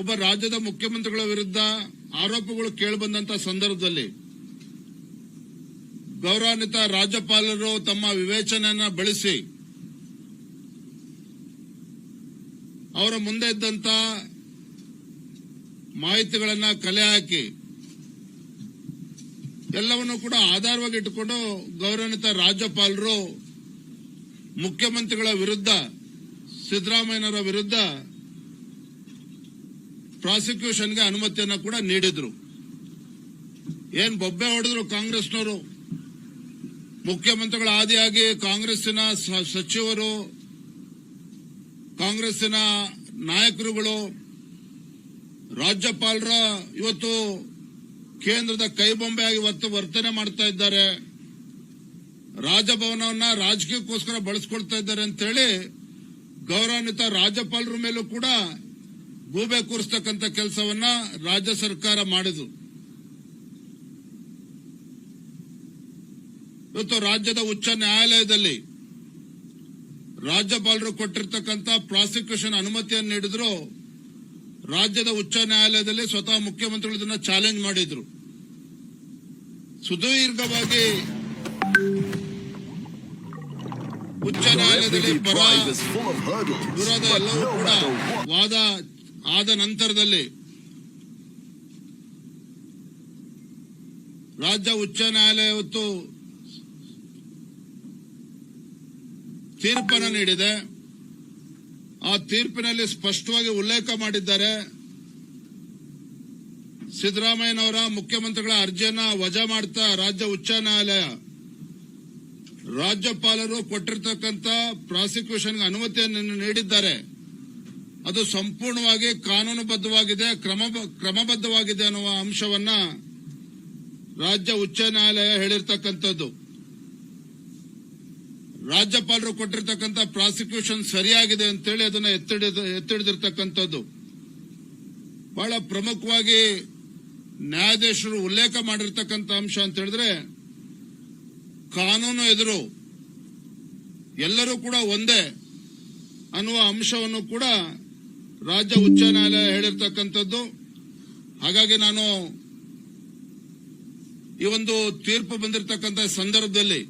ಒಬ್ಬ ರಾಜ್ಯದ ಮುಖ್ಯಮಂತ್ರಿಗಳ ವಿರುದ್ಧ ಆರೋಪಗಳು ಕೇಳಬಂದಂತಹ ಸಂದರ್ಭದಲ್ಲಿ ಗೌರವಾನ್ವಿತ ರಾಜ್ಯಪಾಲರು ತಮ್ಮ ವಿವೇಚನೆಯನ್ನ ಬಳಸಿ ಅವರ ಮುಂದೆ ಇದ್ದಂತ ಮಾಹಿತಿಗಳನ್ನ ಕಲೆ ಹಾಕಿ ಎಲ್ಲವನ್ನೂ ಕೂಡ ಆಧಾರವಾಗಿ ಇಟ್ಟುಕೊಂಡು ಗೌರವಾನ್ವಿತ ರಾಜ್ಯಪಾಲರು ಮುಖ್ಯಮಂತ್ರಿಗಳ ವಿರುದ್ಧ ಸಿದ್ದರಾಮಯ್ಯನವರ ವಿರುದ್ಧ ಪ್ರಾಸಿಕ್ಯೂಷನ್ಗೆ ಅನುಮತಿಯನ್ನು ಕೂಡ ನೀಡಿದ್ರು ಏನ್ ಬೊಬ್ಬೆ ಹೊಡೆದ್ರು ಕಾಂಗ್ರೆಸ್ನವರು ಮುಖ್ಯಮಂತ್ರಿಗಳ ಆದಿಯಾಗಿ ಕಾಂಗ್ರೆಸ್ಸಿನ ಸಚಿವರು ಕಾಂಗ್ರೆಸ್ಸಿನ ನಾಯಕರುಗಳು ರಾಜ್ಯಪಾಲರ ಇವತ್ತು ಕೇಂದ್ರದ ಕೈಬೊಂಬೆಯಾಗಿ ಇವತ್ತು ವರ್ತನೆ ಮಾಡ್ತಾ ಇದ್ದಾರೆ ರಾಜಭವನವನ್ನ ರಾಜಕೀಯಕ್ಕೋಸ್ಕರ ಬಳಸ್ಕೊಳ್ತಾ ಇದ್ದಾರೆ ಅಂತೇಳಿ ಗೌರವಾನ್ವಿತ ರಾಜ್ಯಪಾಲರ ಮೇಲೂ ಕೂಡ ಗೂಬೆ ಕೂರಿಸ್ತಕ್ಕಂಥ ಕೆಲಸವನ್ನ ರಾಜ್ಯ ಸರ್ಕಾರ ಮಾಡಿದ್ರು ಇವತ್ತು ರಾಜ್ಯದ ಉಚ್ಚ ನ್ಯಾಯಾಲಯದಲ್ಲಿ ರಾಜ್ಯಪಾಲರು ಕೊಟ್ಟಿರ್ತಕ್ಕಂಥ ಪ್ರಾಸಿಕ್ಯೂಷನ್ ಅನುಮತಿಯನ್ನು ನೀಡಿದ್ರು ರಾಜ್ಯದ ಉಚ್ಚ ನ್ಯಾಯಾಲಯದಲ್ಲಿ ಸ್ವತಃ ಮುಖ್ಯಮಂತ್ರಿಗಳು ಇದನ್ನ ಚಾಲೆಂಜ್ ಮಾಡಿದ್ರು ಸುದೀರ್ಘವಾಗಿ ಉಚ್ಚ ನ್ಯಾಯಾಲಯದಲ್ಲಿ ವಾದ ಆದ ನಂತರದಲ್ಲಿ ರಾಜ್ಯ ಉಚ್ಚ ನ್ಯಾಯಾಲಯ ಇವತ್ತು ತೀರ್ಪನ್ನು ನೀಡಿದೆ ಆ ತೀರ್ಪಿನಲ್ಲಿ ಸ್ಪಷ್ಟವಾಗಿ ಉಲ್ಲೇಖ ಮಾಡಿದ್ದಾರೆ ಸಿದ್ದರಾಮಯ್ಯನವರ ಮುಖ್ಯಮಂತ್ರಿಗಳ ಅರ್ಜಿಯನ್ನು ವಜಾ ಮಾಡ್ತಾ ರಾಜ್ಯ ಉಚ್ಚ ನ್ಯಾಯಾಲಯ ರಾಜ್ಯಪಾಲರು ಕೊಟ್ಟಿರ್ತಕ್ಕಂಥ ಪ್ರಾಸಿಕ್ಯೂಷನ್ಗೆ ಅನುಮತಿಯನ್ನು ನೀಡಿದ್ದಾರೆ ಅದು ಸಂಪೂರ್ಣವಾಗಿ ಕಾನೂನುಬದ್ಧವಾಗಿದೆ ಕ್ರಮ ಕ್ರಮಬದ್ಧವಾಗಿದೆ ಅನ್ನುವ ಅಂಶವನ್ನ ರಾಜ್ಯ ಉಚ್ಚ ನ್ಯಾಯಾಲಯ ಹೇಳಿರ್ತಕ್ಕಂಥದ್ದು ರಾಜ್ಯಪಾಲರು ಕೊಟ್ಟಿರ್ತಕ್ಕಂಥ ಪ್ರಾಸಿಕ್ಯೂಷನ್ ಸರಿಯಾಗಿದೆ ಅಂತೇಳಿ ಅದನ್ನ ಎತ್ತಿಡಿದ ಬಹಳ ಪ್ರಮುಖವಾಗಿ ನ್ಯಾಯಾಧೀಶರು ಉಲ್ಲೇಖ ಮಾಡಿರ್ತಕ್ಕಂಥ ಅಂಶ ಅಂತ ಹೇಳಿದ್ರೆ ಕಾನೂನು ಎದುರು ಎಲ್ಲರೂ ಕೂಡ ಒಂದೇ ಅನ್ನುವ ಅಂಶವನ್ನು ಕೂಡ ರಾಜ್ಯ ಉಚ್ಚ ನ್ಯಾಯಾಲಯ ಹೇಳಿರ್ತಕ್ಕಂಥದ್ದು ಹಾಗಾಗಿ ನಾನು ಈ ಒಂದು ತೀರ್ಪು ಬಂದಿರತಕ್ಕಂಥ ಸಂದರ್ಭದಲ್ಲಿ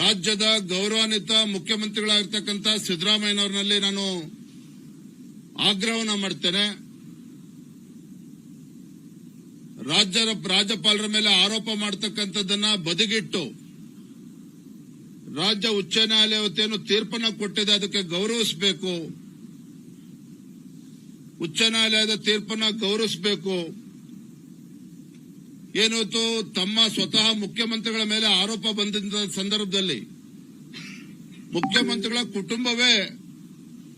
ರಾಜ್ಯದ ಗೌರವಾನ್ವಿತ ಮುಖ್ಯಮಂತ್ರಿಗಳಾಗಿರ್ತಕ್ಕಂಥ ಸಿದ್ದರಾಮಯ್ಯನವರಿನಲ್ಲಿ ನಾನು ಆಗ್ರಹವನ್ನು ಮಾಡ್ತೇನೆ ರಾಜ್ಯದ ರಾಜ್ಯಪಾಲರ ಮೇಲೆ ಆರೋಪ ಮಾಡತಕ್ಕಂಥದ್ದನ್ನ ಬದಿಗಿಟ್ಟು ರಾಜ್ಯ ಉಚ್ಚ ನ್ಯಾಯಾಲಯ ವತಿಯನ್ನು ತೀರ್ಪನ್ನು ಕೊಟ್ಟಿದೆ ಅದಕ್ಕೆ ಗೌರವಿಸಬೇಕು ಉಚ್ಚ ನ್ಯಾಯಾಲಯದ ತೀರ್ಪನ್ನ ಗೌರವಿಸಬೇಕು ಏನಿತ್ತು ತಮ್ಮ ಸ್ವತಃ ಮುಖ್ಯಮಂತ್ರಿಗಳ ಮೇಲೆ ಆರೋಪ ಬಂದಿದ್ದ ಸಂದರ್ಭದಲ್ಲಿ ಮುಖ್ಯಮಂತ್ರಿಗಳ ಕುಟುಂಬವೇ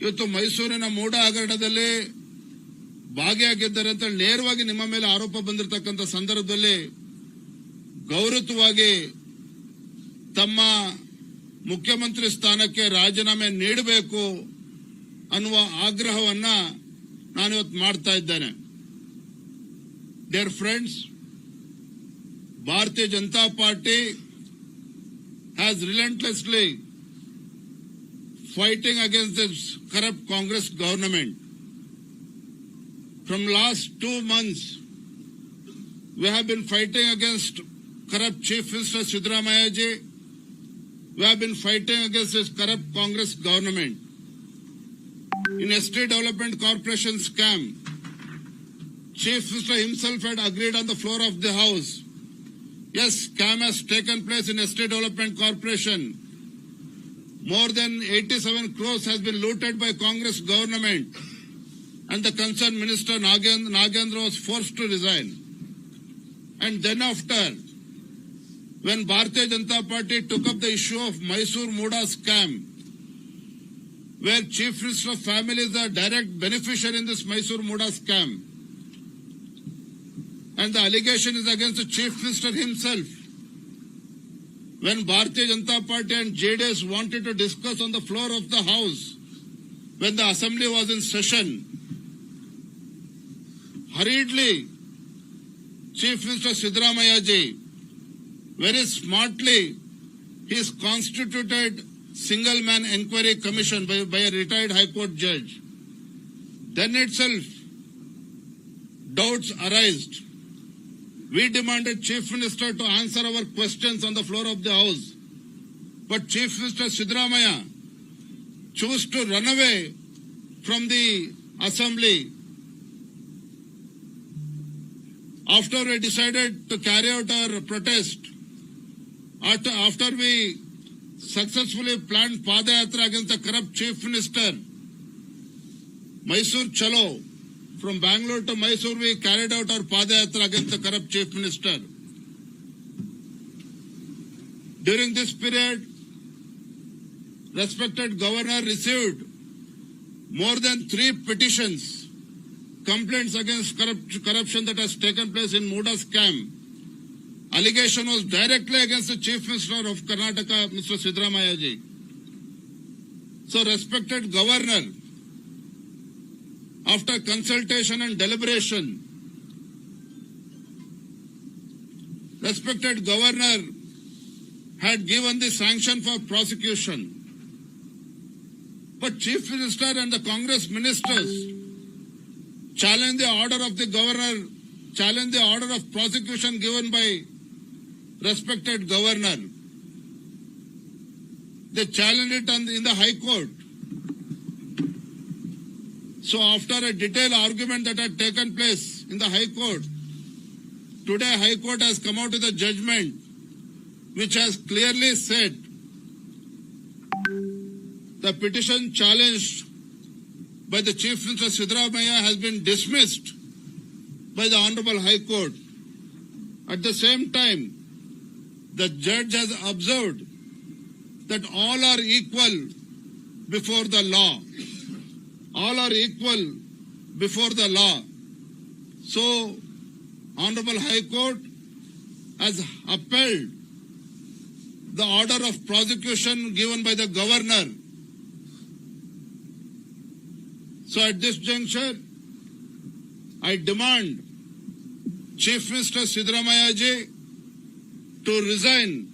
ಇವತ್ತು ಮೈಸೂರಿನ ಮೂಡ ಹಗರಣದಲ್ಲಿ ಭಾಗಿಯಾಗಿದ್ದಾರೆ ಅಂತ ನೇರವಾಗಿ ನಿಮ್ಮ ಮೇಲೆ ಆರೋಪ ಬಂದಿರತಕ್ಕಂಥ ಸಂದರ್ಭದಲ್ಲಿ ಗೌರವವಾಗಿ ತಮ್ಮ ಮುಖ್ಯಮಂತ್ರಿ ಸ್ಥಾನಕ್ಕೆ ರಾಜೀನಾಮೆ ನೀಡಬೇಕು ಅನ್ನುವ ಆಗ್ರಹವನ್ನ ನಾನು ಇವತ್ತು ಮಾಡ್ತಾ ಇದ್ದೇನೆ dear friends Bharatiya Janata Party has relentlessly fighting against this corrupt Congress government. From last two months, we have been fighting against corrupt Chief Minister Siddaramaya ji. We have been fighting against this corrupt Congress government. in a state Development Corporation scam. Chief Minister himself had agreed on the floor of the House. Yes, scam has taken place in a state Development Corporation. More than 87 crores has been looted by Congress government and the concerned minister Nagendra, Nagendra was forced to resign. And then after, when Bharatiya Janata Party took up the issue of Mysore Muda scam, where Chief Minister of Family is direct beneficiary in this Mysore Muda scam. And the allegation is against the Chief Minister himself. When Bharatiya Janata Party and JDS wanted to discuss on the floor of the House, when the Assembly was in session, hurriedly, Chief Minister Siddharamayaji very smartly, he constituted single man inquiry commission by, by a retired High Court judge, then itself doubts arose. We demanded Chief Minister to answer our questions on the floor of the House. But Chief Minister Sidramaya chose to run away from the Assembly after we decided to carry out our protest, after, after we successfully planned Padayatra against the corrupt chief minister. Mysore Chalo. From Bangalore to Mysore, we carried out our Padayatra against the corrupt chief minister. During this period, respected governor received more than three petitions, complaints against corrupt, corruption that has taken place in Muda scam. allegation was directly against the Chief Minister of Karnataka, Mr. Sidramayaji. ji. So, respected governor, after consultation and deliberation, respected governor had given the sanction for prosecution. But chief minister and the Congress ministers challenged the order of the governor, challenged the order of prosecution given by respected governor. They challenged it in the High Court. So after a detailed argument that had taken place in the High Court, today High Court has come out with a judgment which has clearly said the petition challenged by the Chief Minister Siddharamaya has been dismissed by the Honorable High Court. At the same time, the judge has observed that all are equal before the law. All are equal before the law. So, Honorable High Court has upheld the order of prosecution given by the governor. So at this juncture, I demand Chief Minister Sidramayaji to resign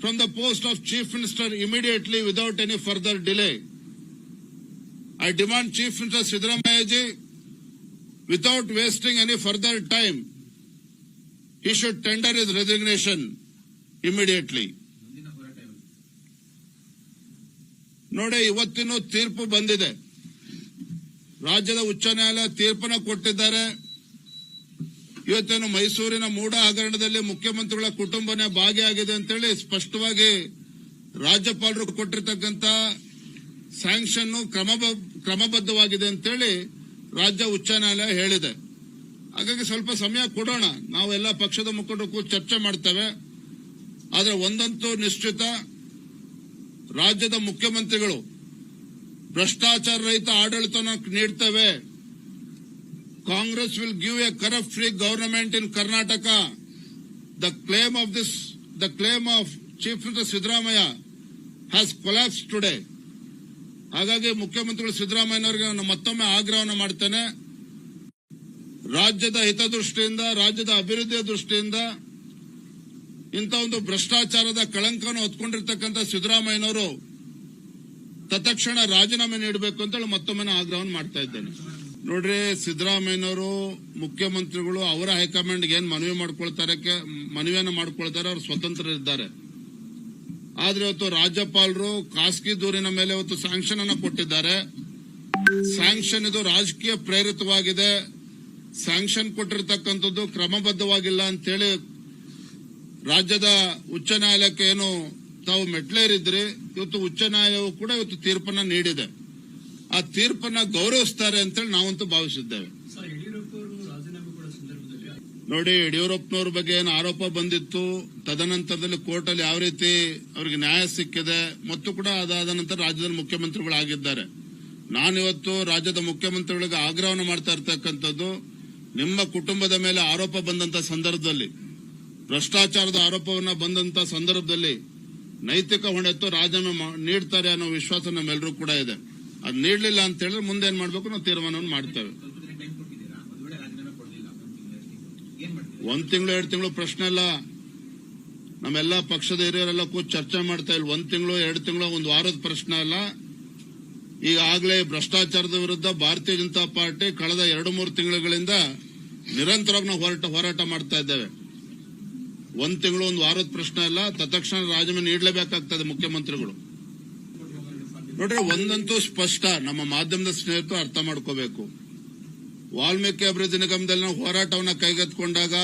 from the post of Chief Minister immediately without any further delay. I demand Chief Minister Siddharamayaji, without wasting any further time, he should tender his resignation immediately. ನೋಡಿ ಇವತ್ತಿನೂ ತೀರ್ಪು ಬಂದಿದೆ ರಾಜ್ಯದ ಉಚ್ಚ ನ್ಯಾಯಾಲಯ ತೀರ್ಪನ್ನು ಕೊಟ್ಟಿದ್ದಾರೆ ಇವತ್ತೇನು ಮೈಸೂರಿನ ಮೂಡ ಹಗರಣದಲ್ಲಿ ಮುಖ್ಯಮಂತ್ರಿಗಳ ಕುಟುಂಬನೇ ಭಾಗಿಯಾಗಿದೆ ಅಂತೇಳಿ ಸ್ಪಷ್ಟವಾಗಿ ರಾಜ್ಯಪಾಲರು ಕೊಟ್ಟಿರ್ತಕ್ಕಂತ ಸ್ಯಾಂಕ್ಷನ್ ಕ್ರಮಬದ್ಧವಾಗಿದೆ ಅಂತೇಳಿ ರಾಜ್ಯ ಉಚ್ಚ ನ್ಯಾಯಾಲಯ ಹೇಳಿದೆ ಹಾಗಾಗಿ ಸ್ವಲ್ಪ ಸಮಯ ಕೊಡೋಣ ನಾವು ಎಲ್ಲ ಪಕ್ಷದ ಮುಖಂಡಕ್ಕೂ ಚರ್ಚೆ ಮಾಡ್ತೇವೆ ಆದರೆ ಒಂದಂತೂ ನಿಶ್ಚಿತ ರಾಜ್ಯದ ಮುಖ್ಯಮಂತ್ರಿಗಳು ಭ್ರಷ್ಟಾಚಾರ ರಹಿತ ಆಡಳಿತನ ನೀಡ್ತೇವೆ Congress will give a corrupt free government in Karnataka the claim of this the claim of chief Minister Siddaramaiah has collapsed today ಹಾಗಾಗಿ ಮುಖ್ಯಮಂತ್ರಿಗಳು ಸಿದ್ದರಾಮಯ್ಯನವರಿಗೆ ನಾನು ಮತ್ತೊಮ್ಮೆ ಆಗ್ರಹವನ್ನು ಮಾಡ್ತೇನೆ ರಾಜ್ಯದ ಹಿತದೃಷ್ಟಿಯಿಂದ ರಾಜ್ಯದ ಅಭಿವೃದ್ಧಿಯ ದೃಷ್ಟಿಯಿಂದ ಇಂಥ ಒಂದು ಭ್ರಷ್ಟಾಚಾರದ ಕಳಂಕವನ್ನು ಹೊತ್ಕೊಂಡಿರ್ತಕ್ಕಂಥ ಸಿದ್ದರಾಮಯ್ಯನವರು ತತ್ಕ್ಷಣ ರಾಜೀನಾಮೆ ನೀಡಬೇಕು ಅಂತೇಳಿ ಮತ್ತೊಮ್ಮೆ ಆಗ್ರಹವನ್ನು ಮಾಡ್ತಾ ಇದ್ದೇನೆ ನೋಡ್ರಿ ಸಿದ್ದರಾಮಯ್ಯನವರು ಮುಖ್ಯಮಂತ್ರಿಗಳು ಅವರ ಹೈಕಮಾಂಡ್ಗೆ ಏನ್ ಮನವಿ ಮಾಡ್ಕೊಳ್ತಾರೆ ಮನವಿಯನ್ನು ಮಾಡ್ಕೊಳ್ತಾರೆ ಅವರು ಸ್ವತಂತ್ರರಿದ್ದಾರೆ ಆದ್ರೆ ಇವತ್ತು ರಾಜ್ಯಪಾಲರು ಖಾಸಗಿ ದೂರಿನ ಮೇಲೆ ಇವತ್ತು ಸ್ಯಾಂಕ್ಷನ್ ಅನ್ನ ಕೊಟ್ಟಿದ್ದಾರೆ ಸ್ಯಾಂಕ್ಷನ್ ಇದು ರಾಜಕೀಯ ಪ್ರೇರಿತವಾಗಿದೆ ಸ್ಯಾಂಕ್ಷನ್ ಕೊಟ್ಟಿರತಕ್ಕಂಥದ್ದು ಕ್ರಮಬದ್ಧವಾಗಿಲ್ಲ ಅಂತೇಳಿ ರಾಜ್ಯದ ಉಚ್ಚ ನ್ಯಾಯಾಲಯಕ್ಕೆ ಏನು ತಾವು ಮೆಟ್ಲೇರಿದ್ರಿ ಇವತ್ತು ಉಚ್ಚ ನ್ಯಾಯಾಲಯವು ಕೂಡ ಇವತ್ತು ತೀರ್ಪನ್ನ ನೀಡಿದೆ ಆ ತೀರ್ಪನ್ನ ಗೌರವಿಸ್ತಾರೆ ಅಂತೇಳಿ ನಾವಂತೂ ಭಾವಿಸಿದ್ದೇವೆ ನೋಡಿ ಯಡಿಯೂರಪ್ಪನವ್ರ ಬಗ್ಗೆ ಏನು ಆರೋಪ ಬಂದಿತ್ತು ತದನಂತರದಲ್ಲಿ ಕೋರ್ಟ್ ಅಲ್ಲಿ ಯಾವ ರೀತಿ ಅವರಿಗೆ ನ್ಯಾಯ ಸಿಕ್ಕಿದೆ ಮತ್ತು ಕೂಡ ಅದಾದ ನಂತರ ರಾಜ್ಯದ ಮುಖ್ಯಮಂತ್ರಿಗಳಾಗಿದ್ದಾರೆ ನಾನಿವತ್ತು ರಾಜ್ಯದ ಮುಖ್ಯಮಂತ್ರಿಗಳಿಗೆ ಆಗ್ರಹವನ್ನು ಮಾಡ್ತಾ ಇರತಕ್ಕಂಥದ್ದು ನಿಮ್ಮ ಕುಟುಂಬದ ಮೇಲೆ ಆರೋಪ ಬಂದಂತ ಸಂದರ್ಭದಲ್ಲಿ ಭ್ರಷ್ಟಾಚಾರದ ಆರೋಪವನ್ನ ಬಂದಂತ ಸಂದರ್ಭದಲ್ಲಿ ನೈತಿಕ ಹೊಣೆತ್ತು ರಾಜೀನಾಮೆ ನೀಡ್ತಾರೆ ಅನ್ನೋ ವಿಶ್ವಾಸ ನಮ್ಮೆಲ್ಲರೂ ಕೂಡ ಇದೆ ಅದು ನೀಡಲಿಲ್ಲ ಅಂತ ಹೇಳಿದ್ರೆ ಮುಂದೆ ಏನ್ ಮಾಡಬೇಕು ನಾವು ತೀರ್ಮಾನವನ್ನು ಮಾಡ್ತೇವೆ ಒಂದ್ ತಿಂಗಳು ಎರಡು ತಿಂಗಳು ಪ್ರಶ್ನೆ ಅಲ್ಲ ನಮ್ಮೆಲ್ಲ ಪಕ್ಷದ ಹಿರಿಯರೆಲ್ಲ ಕೂತ್ ಚರ್ಚೆ ಮಾಡ್ತಾ ಇಲ್ಲ ಒಂದ್ ತಿಂಗಳು ಎರಡು ತಿಂಗಳು ಒಂದು ವಾರದ ಪ್ರಶ್ನೆ ಅಲ್ಲ ಈಗಾಗಲೇ ಭ್ರಷ್ಟಾಚಾರದ ವಿರುದ್ಧ ಭಾರತೀಯ ಜನತಾ ಪಾರ್ಟಿ ಕಳೆದ ಎರಡು ಮೂರು ತಿಂಗಳುಗಳಿಂದ ನಿರಂತರವಾಗಿ ನಾವು ಹೋರಾಟ ಹೋರಾಟ ಮಾಡ್ತಾ ಇದ್ದೇವೆ ಒಂದ್ ತಿಂಗಳು ಒಂದು ವಾರದ ಪ್ರಶ್ನೆ ಅಲ್ಲ ತತ್ಕ್ಷಣ ರಾಜೀನಾಮೆ ನೀಡಲೇಬೇಕಾಗ್ತದೆ ಮುಖ್ಯಮಂತ್ರಿಗಳು ನೋಡ್ರಿ ಒಂದಂತೂ ಸ್ಪಷ್ಟ ನಮ್ಮ ಮಾಧ್ಯಮದ ಸ್ನೇಹಿತರು ಅರ್ಥ ಮಾಡ್ಕೋಬೇಕು ವಾಲ್ಮೀಕಿ ಅಭಿವೃದ್ಧಿ ನಿಗಮದಲ್ಲಿ ನಾವು ಹೋರಾಟವನ್ನು ಕೈಗೆತ್ತಿಕೊಂಡಾಗ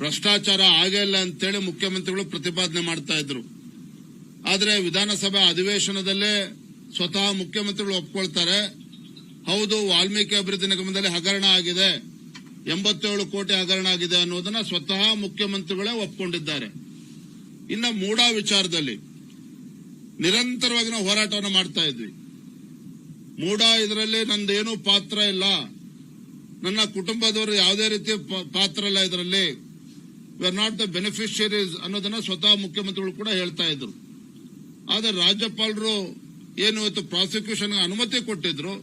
ಭ್ರಷ್ಟಾಚಾರ ಆಗೇ ಇಲ್ಲ ಅಂತೇಳಿ ಮುಖ್ಯಮಂತ್ರಿಗಳು ಪ್ರತಿಪಾದನೆ ಮಾಡ್ತಾ ಇದ್ರು ಆದರೆ ವಿಧಾನಸಭಾ ಅಧಿವೇಶನದಲ್ಲೇ ಸ್ವತಃ ಮುಖ್ಯಮಂತ್ರಿಗಳು ಒಪ್ಕೊಳ್ತಾರೆ ಹೌದು ವಾಲ್ಮೀಕಿ ಅಭಿವೃದ್ಧಿ ನಿಗಮದಲ್ಲಿ ಹಗರಣ ಆಗಿದೆ ಎಂಬತ್ತೇಳು ಕೋಟಿ ಹಗರಣ ಆಗಿದೆ ಅನ್ನೋದನ್ನ ಸ್ವತಃ ಮುಖ್ಯಮಂತ್ರಿಗಳೇ ಒಪ್ಕೊಂಡಿದ್ದಾರೆ ಇನ್ನು ಮೂಡಾ ವಿಚಾರದಲ್ಲಿ ನಿರಂತರವಾಗಿ ನಾವು ಹೋರಾಟವನ್ನು ಮಾಡ್ತಾ ಇದ್ವಿ ಮೂಡ ಇದರಲ್ಲಿ ನಂದೇನು ಪಾತ್ರ ಇಲ್ಲ ನನ್ನ ಕುಟುಂಬದವರು ಯಾವುದೇ ರೀತಿಯ ಪಾತ್ರ ಇಲ್ಲ ಇದರಲ್ಲಿ ವಿ ನಾಟ್ ದ ಬೆನಿಫಿಷಿಯರೀಸ್ ಅನ್ನೋದನ್ನ ಸ್ವತಃ ಮುಖ್ಯಮಂತ್ರಿಗಳು ಕೂಡ ಹೇಳ್ತಾ ಇದ್ರು ಆದರೆ ರಾಜ್ಯಪಾಲರು ಏನು ಇವತ್ತು ಪ್ರಾಸಿಕ್ಯೂಷನ್ ಅನುಮತಿ ಕೊಟ್ಟಿದ್ರು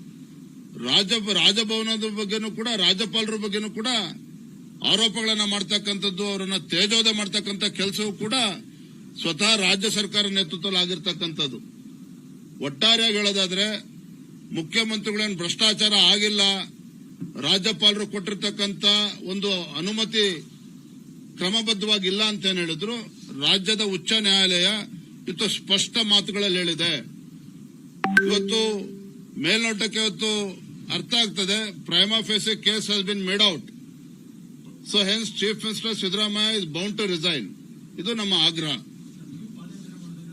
ರಾಜ ರಾಜಭವನದ ಬಗ್ಗೆನೂ ಕೂಡ ರಾಜ್ಯಪಾಲರ ಬಗ್ಗೆನೂ ಕೂಡ ಆರೋಪಗಳನ್ನ ಮಾಡ್ತಕ್ಕಂಥದ್ದು ಅವರನ್ನ ತೇಜೋದ ಮಾಡ್ತಕ್ಕಂಥ ಕೆಲಸವೂ ಕೂಡ ಸ್ವತಃ ರಾಜ್ಯ ಸರ್ಕಾರ ನೇತೃತ್ವದಲ್ಲಿ ಆಗಿರ್ತಕ್ಕಂಥದ್ದು ಒಟ್ಟಾರೆಯಾಗಿ ಹೇಳೋದಾದ್ರೆ ಮುಖ್ಯಮಂತ್ರಿಗಳೇನು ಭ್ರಷ್ಟಾಚಾರ ಆಗಿಲ್ಲ ರಾಜ್ಯಪಾಲರು ಕೊಟ್ಟಿರ್ತಕ್ಕಂಥ ಒಂದು ಅನುಮತಿ ಇಲ್ಲ ಅಂತ ಹೇಳಿದ್ರು ರಾಜ್ಯದ ಉಚ್ಚ ನ್ಯಾಯಾಲಯ ಇವತ್ತು ಸ್ಪಷ್ಟ ಮಾತುಗಳಲ್ಲಿ ಹೇಳಿದೆ ಇವತ್ತು ಮೇಲ್ನೋಟಕ್ಕೆ ಇವತ್ತು ಅರ್ಥ ಆಗ್ತದೆ of as case has been made out so hence chief minister Siddaramaiah is bound to resign ಇದು ನಮ್ಮ ಆಗ್ರಹ